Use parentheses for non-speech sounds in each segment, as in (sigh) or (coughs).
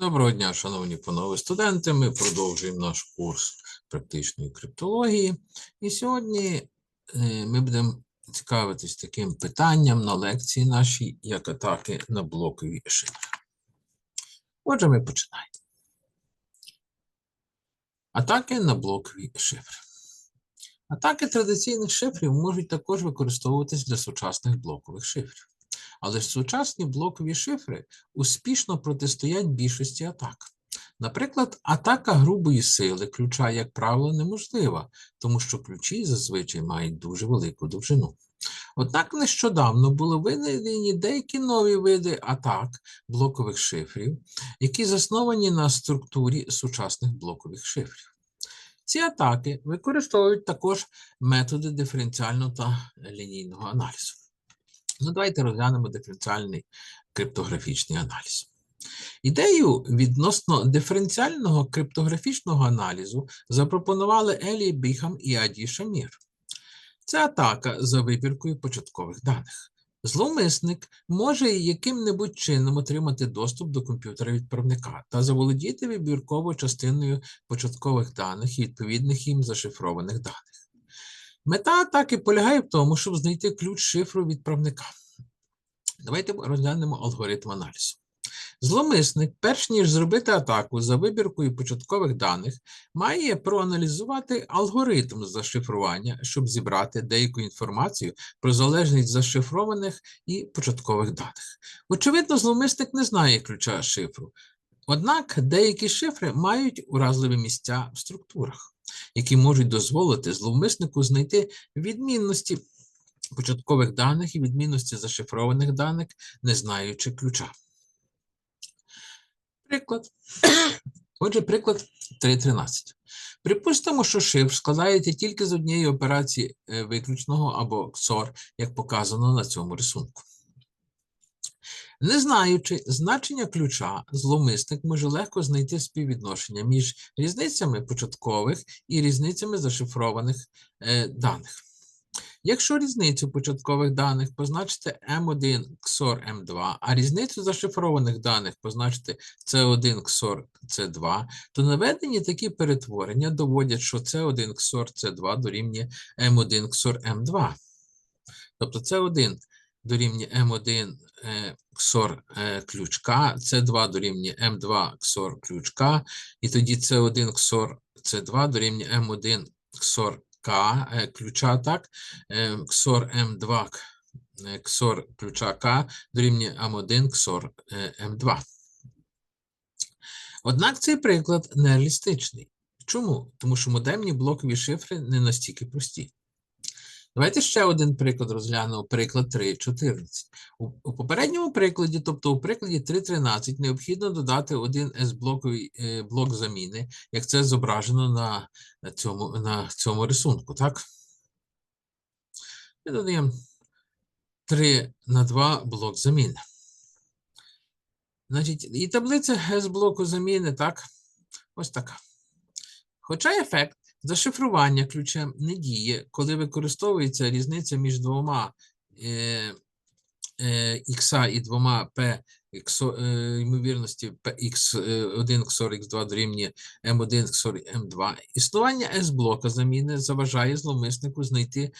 Доброго дня, шановні панове студенти. Ми продовжуємо наш курс практичної криптології. І сьогодні е, ми будемо цікавитись таким питанням на лекції нашій, як атаки на блокові шифри. Отже, ми починаємо. Атаки на блокові шифри. Атаки традиційних шифрів можуть також використовуватись для сучасних блокових шифрів. Але ж сучасні блокові шифри успішно протистоять більшості атак. Наприклад, атака грубої сили ключа, як правило, неможлива, тому що ключі зазвичай мають дуже велику довжину. Однак нещодавно були винайдені деякі нові види атак блокових шифрів, які засновані на структурі сучасних блокових шифрів. Ці атаки використовують також методи диференціального та лінійного аналізу. Ну, давайте розглянемо диференціальний криптографічний аналіз. Ідею відносно диференціального криптографічного аналізу запропонували Елі Біхам і Аді Шамір. Це атака за вибіркою початкових даних. Зловмисник може яким-небудь чином отримати доступ до комп'ютера відправника та заволодіти вибірковою частиною початкових даних і відповідних їм зашифрованих даних. Мета атаки полягає в тому, щоб знайти ключ шифру відправника. Давайте розглянемо алгоритм аналізу. Зломисник, перш ніж зробити атаку за вибіркою початкових даних, має проаналізувати алгоритм зашифрування, щоб зібрати деяку інформацію про залежність зашифрованих і початкових даних. Очевидно, зловмисник не знає ключа шифру. Однак деякі шифри мають уразливі місця в структурах які можуть дозволити зловмиснику знайти відмінності початкових даних і відмінності зашифрованих даних, не знаючи ключа. Приклад. (coughs) Отже, приклад 3.13. Припустимо, що шифр складається тільки з однієї операції е, виключного або XOR, як показано на цьому рисунку. Не знаючи значення ключа, зловмисник може легко знайти співвідношення між різницями початкових і різницями зашифрованих е, даних. Якщо різницю початкових даних позначити M1 XOR M2, а різницю зашифрованих даних позначити C1 XOR C2, то наведені такі перетворення доводять, що C1 XOR C2 дорівнює M1 XOR M2. Тобто C1 дорівнює M1 XOR е, ключ К, С2 дорівнює М2 XOR ключ К, і тоді С1 XOR С2 дорівнює М1 XOR К е, ключа, так, е, XOR М2 XOR ключа К дорівнює М1 XOR М2. Однак цей приклад нереалістичний. Чому? Тому що модемні блокові шифри не настільки прості. Давайте ще один приклад розглянемо. Приклад 3.14. У, у попередньому прикладі, тобто у прикладі 3.13, необхідно додати один S-блоковий е, блок заміни, як це зображено на, на, цьому, на цьому рисунку. так? Ми додаємо 3 на 2 блок заміни. Значить, і таблиця S-блоку заміни, так, ось така. Хоча ефект Зашифрування ключем не діє, коли використовується різниця між двома е, е, х і двома p е, ймовірності x1 XOR x2 дорівнює m1 XOR m2. Існування S-блока заміни заважає зловмиснику знайти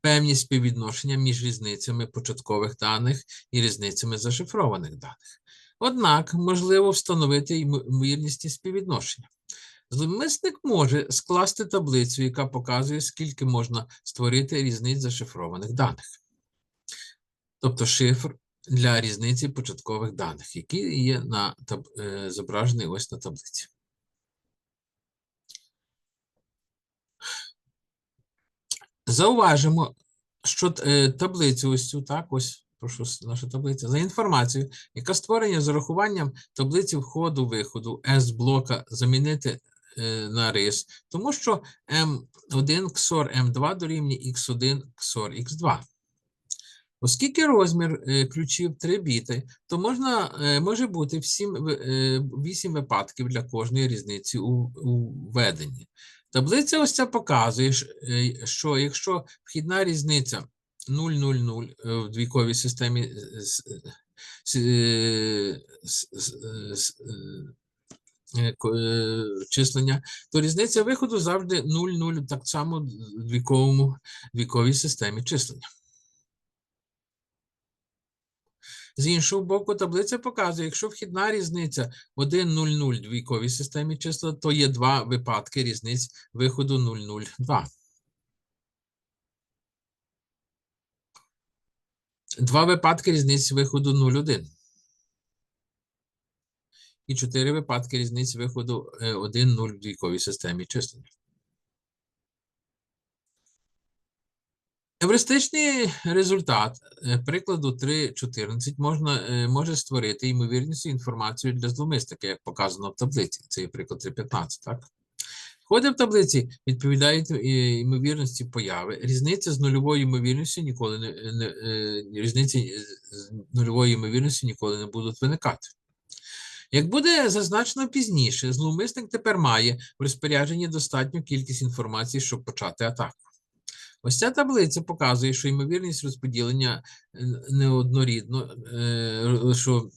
певні співвідношення між різницями початкових даних і різницями зашифрованих даних. Однак можливо встановити ймовірність співвідношення. Зловмисник може скласти таблицю, яка показує, скільки можна створити різниць зашифрованих даних. Тобто шифр для різниці початкових даних, які є на таб... Е, зображені ось на таблиці. Зауважимо, що е, таблицю ось цю, так, ось, прошу, наша таблиця, за інформацією, яка створення з урахуванням таблиці входу-виходу S-блока замінити Е, на рис, тому що M1 XOR M2 дорівнює X1 XOR X2. Оскільки розмір е, ключів 3 біти, то можна, е, може бути всім 8 випадків для кожної різниці у, у введенні. Таблиця ось ця показує, що якщо вхідна різниця 0,00 в двійковій системі числення, то різниця виходу завжди 0,0, так само в двійковому, двійковій системі числення. З іншого боку, таблиця показує, якщо вхідна різниця 1,00 в двійковій системі числа, то є два випадки різниць виходу 0,02. Два випадки різниць виходу 0,1. І чотири випадки різниць виходу 1,0 в двійковій системі числення. Евристичний результат е, прикладу 3.14 можна, е, може створити ймовірність інформацію для зловмисника, як показано в таблиці. Це є приклад 3.15, так? Входи в таблиці відповідають е, ймовірності появи. Різниця з нульовою ймовірністю ніколи не, не е, різниці з нульової ймовірності ніколи не будуть виникати. Як буде зазначено пізніше, зловмисник тепер має в розпорядженні достатню кількість інформації, щоб почати атаку. Ось ця таблиця показує, що ймовірність розподілення е, неоднорідно, е, що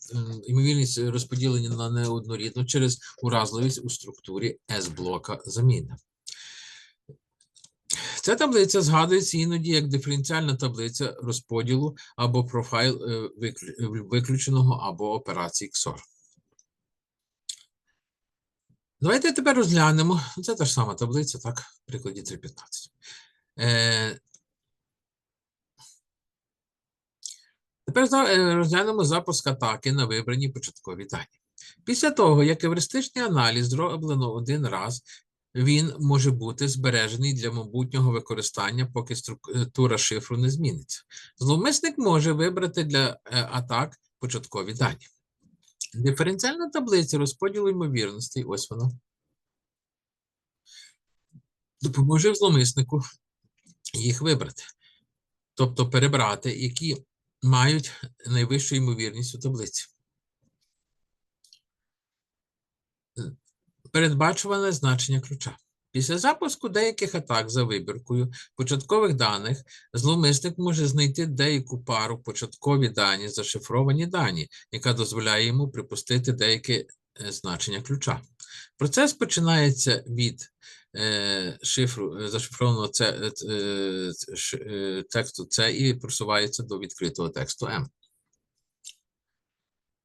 ймовірність розподілення на неоднорідно через уразливість у структурі S-блока заміни. Ця таблиця згадується іноді як диференціальна таблиця розподілу або профайл е, виключеного або операції XOR. Давайте тепер розглянемо. Це та ж сама таблиця, так, в прикладі 3.15. Е, Тепер е, розглянемо запуск атаки на вибрані початкові дані. Після того, як евристичний аналіз зроблено один раз, він може бути збережений для майбутнього використання, поки структура шифру не зміниться. Зловмисник може вибрати для е, атак початкові дані. Диференціальна таблиця розподілу ймовірностей, ось вона, допоможе зловмиснику їх вибрати. Тобто перебрати, які мають найвищу ймовірність у таблиці. Передбачуване значення ключа. Після запуску деяких атак за вибіркою початкових даних зловмисник може знайти деяку пару початкові дані, зашифровані дані, яка дозволяє йому припустити деяке е, значення ключа. Процес починається від е, шифру е, зашифрованого це, тексту C і просувається до відкритого тексту M.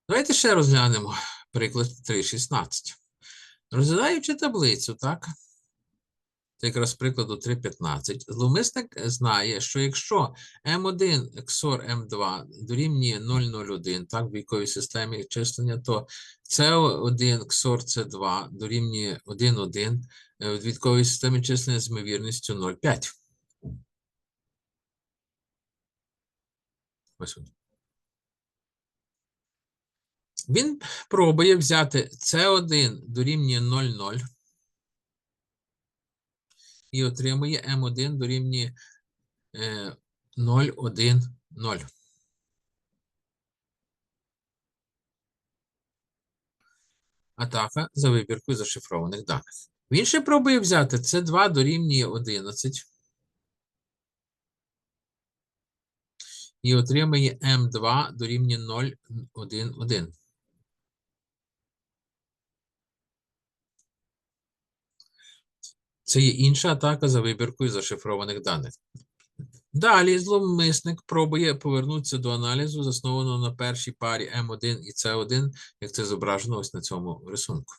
Давайте ще розглянемо приклад 3.16. Розглядаючи таблицю, так? Це якраз прикладу 3.15. Зловмисник знає, що якщо M1 XOR M2 дорівнює 001, так, в війковій системі числення, то C1 XOR C2 дорівнює 1,1 е, в війковій системі числення з ймовірністю 0,5. Ось він. Він пробує взяти C1 дорівнює 0,0 і отримує М1 дорівнює е, 0,1,0. Атака за вибіркою зашифрованих даних. Він ще пробує взяти С2 дорівнює 11 і отримає М2 дорівнює 0,1,1. Це є інша атака за вибіркою зашифрованих даних. Далі зловмисник пробує повернутися до аналізу, заснованого на першій парі М1 і С1, як це зображено ось на цьому рисунку.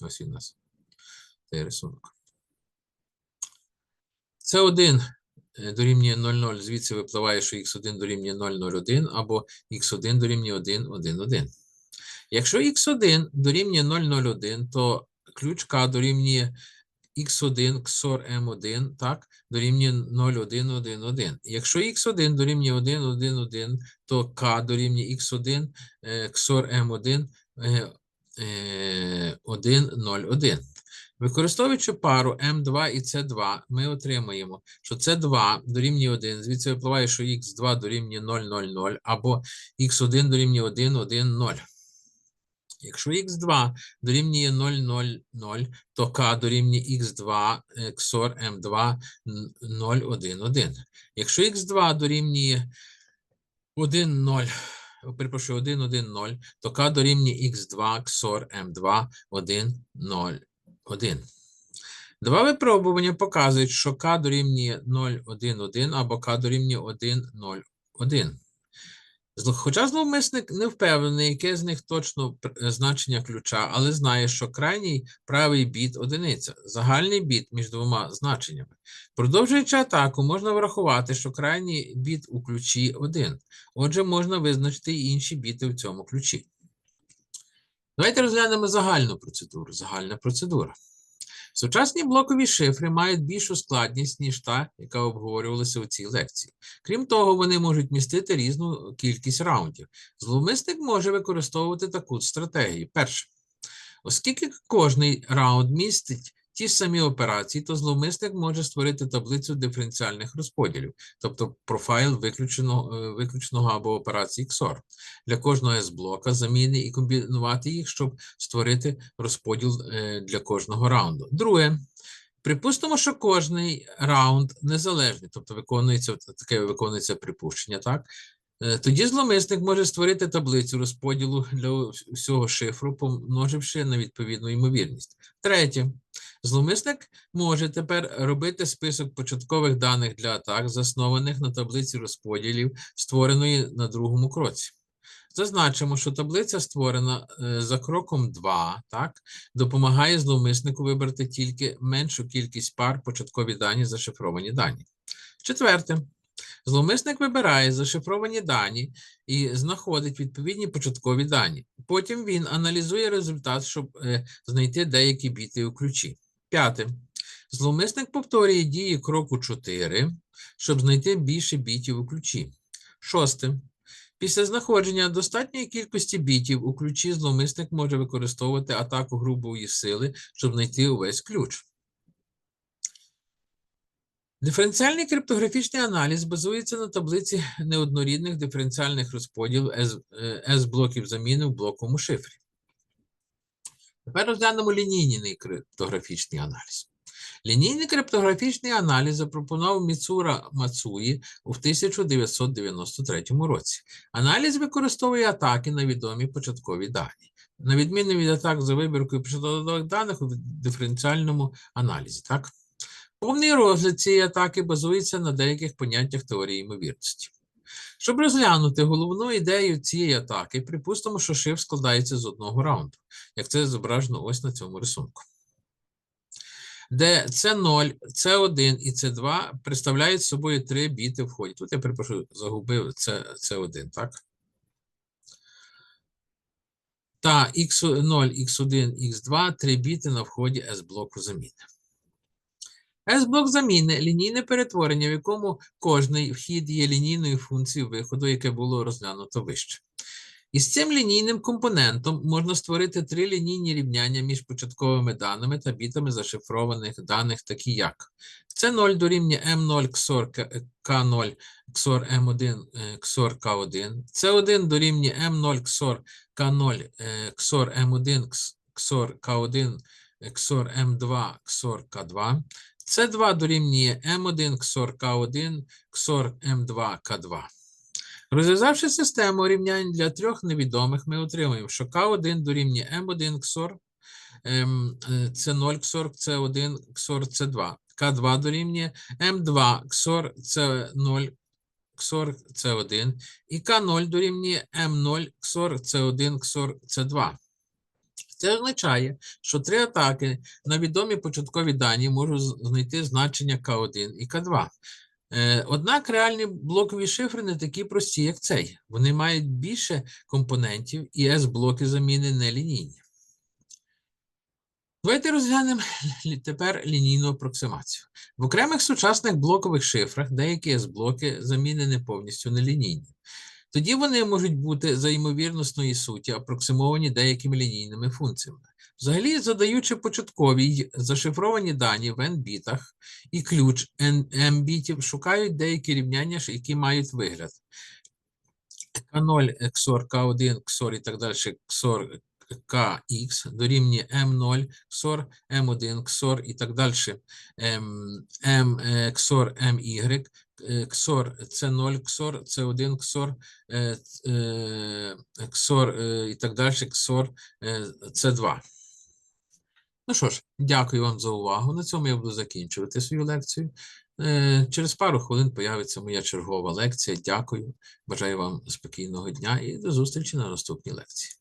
Ось він у нас цей рисунок. С1 е, дорівнює 0,0, звідси випливає, що х1 дорівнює 0,01 або х1 дорівнює 1,1,1. Якщо х1 дорівнює 0,01, то ключ К дорівнює x1 XOR m1, так, дорівнює 0,1,1,1. Якщо x1 дорівнює 1,1,1, то k дорівнює x1 е, XOR m1 е, е, 1,0,1. Використовуючи пару m2 і c2, ми отримаємо, що c2 дорівнює 1, звідси випливає, що x2 дорівнює 0,00 або x1 дорівнює 1,1,0. Якщо x2 дорівнює 0,00, то k дорівнює x2 е, XOR m2 н- 0,1,1. Якщо x2 дорівнює 1,0, перепрошую, 1, 1, 0, то k дорівнює x2, XOR m2, 1, 0, 1. Два випробування показують, що k дорівнює 0, 1, 1 або k дорівнює 1, 0, 1. Хоча зловмисник не впевнений, яке з них точно е, значення ключа, але знає, що крайній правий біт одиниця, загальний біт між двома значеннями. Продовжуючи атаку, можна врахувати, що крайній біт у ключі 1. Отже, можна визначити і інші біти в цьому ключі. Давайте розглянемо загальну процедуру. Загальна процедура. Сучасні блокові шифри мають більшу складність, ніж та, яка обговорювалася у цій лекції. Крім того, вони можуть містити різну кількість раундів. Зловмисник може використовувати таку стратегію. Перше, оскільки кожний раунд містить ті ж самі операції, то зловмисник може створити таблицю диференціальних розподілів, тобто профайл виключеного, е, виключеного або операції XOR для кожного S-блока заміни і комбінувати їх, щоб створити розподіл е, для кожного раунду. Друге, припустимо, що кожний раунд незалежний, тобто виконується таке виконується припущення, так? Е, Тоді зловмисник може створити таблицю розподілу для всього шифру, помноживши на відповідну ймовірність. Третє. Зловмисник може тепер робити список початкових даних для атак, заснованих на таблиці розподілів, створеної на другому кроці. Зазначимо, що таблиця створена е, за кроком 2, так, допомагає зловмиснику вибрати тільки меншу кількість пар початкові дані, зашифровані дані. Четверте. Зловмисник вибирає зашифровані дані і знаходить відповідні початкові дані. Потім він аналізує результат, щоб е, знайти деякі біти у ключі. П'яте. Зловмисник повторює дії кроку 4, щоб знайти більше бітів у ключі. Шосте. Після знаходження достатньої кількості бітів у ключі зловмисник може використовувати атаку грубої сили, щоб знайти увесь ключ. Диференціальний криптографічний аналіз базується на таблиці неоднорідних диференціальних розподілів S- е, S-блоків заміни в блоковому шифрі. Тепер розглянемо лінійний криптографічний аналіз. Лінійний криптографічний аналіз запропонував Міцура Мацуї у 1993 році. Аналіз використовує атаки на відомі початкові дані. На відміну від атак за вибіркою початкових даних у диференціальному аналізі. Так? Повний розгляд цієї атаки базується на деяких поняттях теорії ймовірності. Щоб розглянути головну ідею цієї атаки, припустимо, що шифр складається з одного раунду, як це зображено ось на цьому рисунку. Де C0, C1 і C2 представляють собою три біти в ході. Тут я перепрошую, загубив C, C1, так? Та X0, X1, X2 три біти на вході S-блоку заміни. S-блок заміни лінійне перетворення, в якому кожний вхід є лінійною функцією виходу, яке було розглянуто вище. Із цим лінійним компонентом можна створити три лінійні рівняння між початковими даними та бітами зашифрованих даних, такі як C0 дорівнює M0 XOR K- K0 XOR M1 е, XOR K1, C1 дорівнює M0 XOR K0 е, XOR M1 XOR K1 XOR M2 XOR K2, C2 дорівнює M1 XOR K1 XOR M2 K2. Розв'язавши систему рівнянь для трьох невідомих, ми отримуємо, що К1 дорівнює М1 XOR, ем, е, C0 XOR, C1 XOR, C2. К2 дорівнює М2 XOR, C0 XOR, C1. І К0 дорівнює М0 XOR, C1 XOR, C2. Це означає, що три атаки на відомі початкові дані можуть знайти значення К1 і К2. Е, Однак реальні блокові шифри не такі прості, як цей. Вони мають більше компонентів, і S-блоки заміни не лінійні. Давайте розглянемо тепер лінійну апроксимацію. В окремих сучасних блокових шифрах деякі S-блоки замінені повністю нелінійні. Тоді вони можуть бути за ймовірностної суті апроксимовані деякими лінійними функціями. Взагалі, задаючи початкові зашифровані дані в n-бітах і ключ m-бітів, шукають деякі рівняння, які мають вигляд. К0, XOR, К1, XOR і так далі, XOR, KX дорівнює M0, XOR, M1, XOR і так далі, M, е, XOR, MY, е, XOR C0 XOR, C1 XOR, е, е, XOR е, і так далі, XOR е, C2. Ну що ж, дякую вам за увагу. На цьому я буду закінчувати свою лекцію. Е, Через пару хвилин появиться моя чергова лекція. Дякую. Бажаю вам спокійного дня і до зустрічі на наступній лекції.